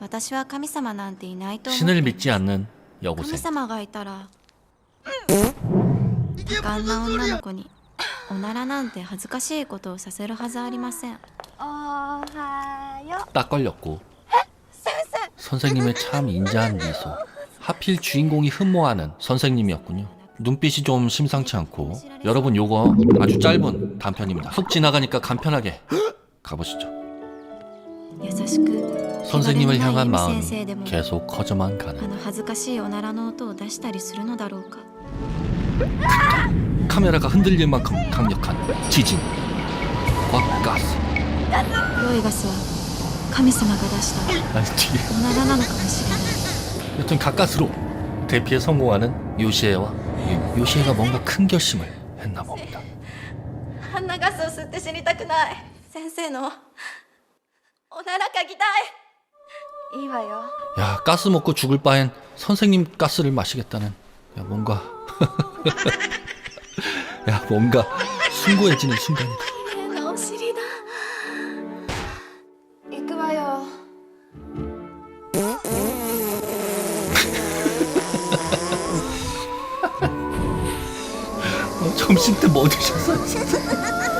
私は神様なんていないと思って 신을 믿지 않는 神 여고생. 様がいたら多感な女の子におならなんて恥ずかしいことをさせるはずありませんおはよ 딱 걸렸고. 선생님의 참 인자한 미소. 하필 주인공이 흠모하는 선생님이었군요. 눈빛이 좀 심상치 않고. 여러분 요거 아주 짧은 단편입니다. 훅 지나가니까 간편하게 가보시죠. 優しく 선생님을 향한 気兼ねない 마음이 先生でも 계속 커져만 あ 가는 の恥ずかしいおならの音を出したりするのだろうか 카메라가 흔들릴 만큼 강력한 지진 과 가스 黒いガスは神様が出した 아니 뒤에 おならなのかもしれない 여튼 가까스로 대피에 성공하는 요시에와 이 요시에가 뭔가 큰 결심을 했나 봅니다 あんなガスを吸って死にたくない先生の 날아가기다. 이봐요. 야 가스 먹고 죽을 바엔 선생님 가스를 마시겠다는 야 뭔가 야 뭔가 숭고해지는 순간이다. 이끄봐요. 어, 점심 때 뭐 드셨어요?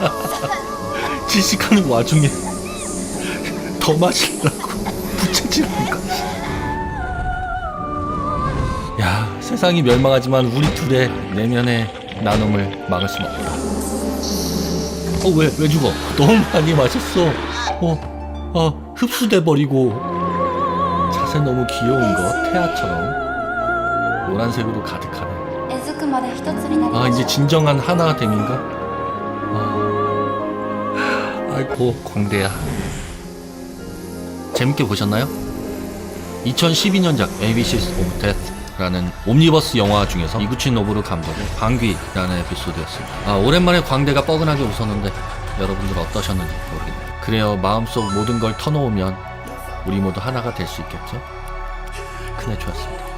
지식하는 와중에 더 마시려고 부채질하니까 야. 세상이 멸망하지만 우리 둘의 내면의 나눔을 막을 수는 없다. 어왜왜 죽어? 너무 많이 마셨어. 어, 어 흡수돼 버리고. 자세 너무 귀여운 것 태아처럼. 노란색으로 가득하네. 아 이제 진정한 하나가 됨인가? 아. 아이고 광대야. 재밌게 보셨나요? 2012년작 ABC's of Death라는 옴니버스 영화 중에서 이구치 노부루 감독의 방귀라는 에피소드였습니다. 아 오랜만에 광대가 뻐근하게 웃었는데 여러분들 어떠셨는지 모르겠네요. 그래요 마음속 모든 걸 터놓으면 우리 모두 하나가 될 수 있겠죠? 큰애 좋았습니다.